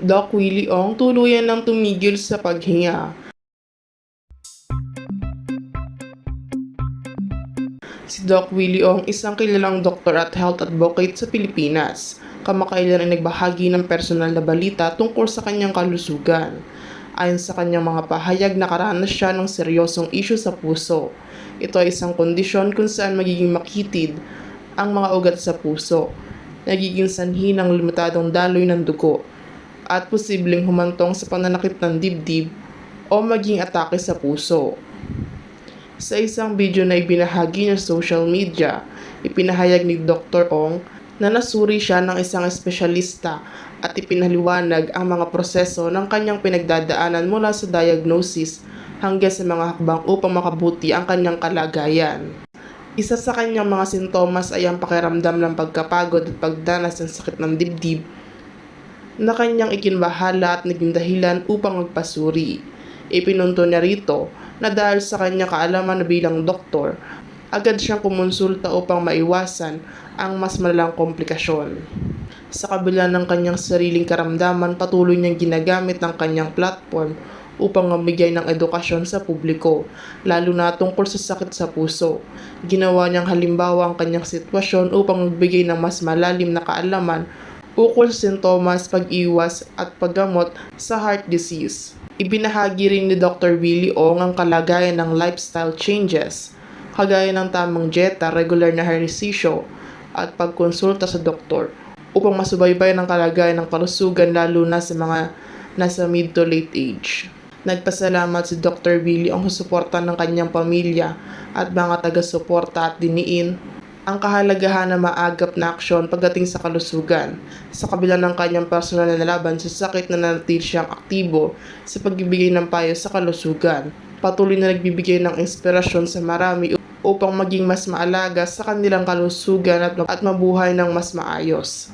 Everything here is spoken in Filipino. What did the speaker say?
Doc Willie Ong tuluyan ng tumigil sa paghinga. Si Doc Willie Ong isang kilalang doktor at health advocate sa Pilipinas. Kamakailan ay nagbahagi ng personal na balita tungkol sa kanyang kalusugan. Ayon sa kanyang mga pahayag, nakaranas siya ng seryosong isyu sa puso. Ito ay isang kondisyon kung saan magiging makitid ang mga ugat sa puso, nagiging sanhi ng limitadong daloy ng dugo, at posibleng humantong sa pananakit ng dibdib o maging atake sa puso. Sa isang video na ibinahagi sa social media, ipinahayag ni Dr. Ong na nasuri siya ng isang espesyalista at ipinaliwanag ang mga proseso ng kanyang pinagdadaanan mula sa diagnosis hanggang sa mga hakbang upang makabuti ang kanyang kalagayan. Isa sa kanyang mga sintomas ay ang pakiramdam ng pagkapagod at pagdanas ng sakit ng dibdib na kanyang ikinbahala at naging dahilan upang magpasuri. Ipinunto niya rito na dahil sa kanyang kaalaman na bilang doktor, agad siyang kumonsulta upang maiwasan ang mas malalang komplikasyon. Sa kabila ng kanyang sariling karamdaman, patuloy niyang ginagamit ng kanyang platform upang mamigay ng edukasyon sa publiko, lalo na tungkol sa sakit sa puso. Ginawa niyang halimbawa ang kanyang sitwasyon upang magbigay ng mas malalim na kaalaman ukol sintomas, pag-iwas at paggamot sa heart disease. Ibinahagi rin ni Dr. Willie Ong ang kalagayan ng lifestyle changes, kagaya ng tamang dieta, regular na ehersisyo, at pagkonsulta sa doktor upang masubaybay ang kalagayan ng kalusugan lalo na sa mga nasa mid to late age. Nagpasalamat si Dr. Willie ang susuporta ng kanyang pamilya at mga taga-suporta at diniin ang kahalagahan na maagap na aksyon pagdating sa kalusugan. Sa kabila ng kanyang personal na laban sa sakit na nanatili siyang aktibo sa pagbibigay ng payo sa kalusugan. Patuloy na nagbibigay ng inspirasyon sa marami upang maging mas maalaga sa kanilang kalusugan at, at mabuhay ng mas maayos.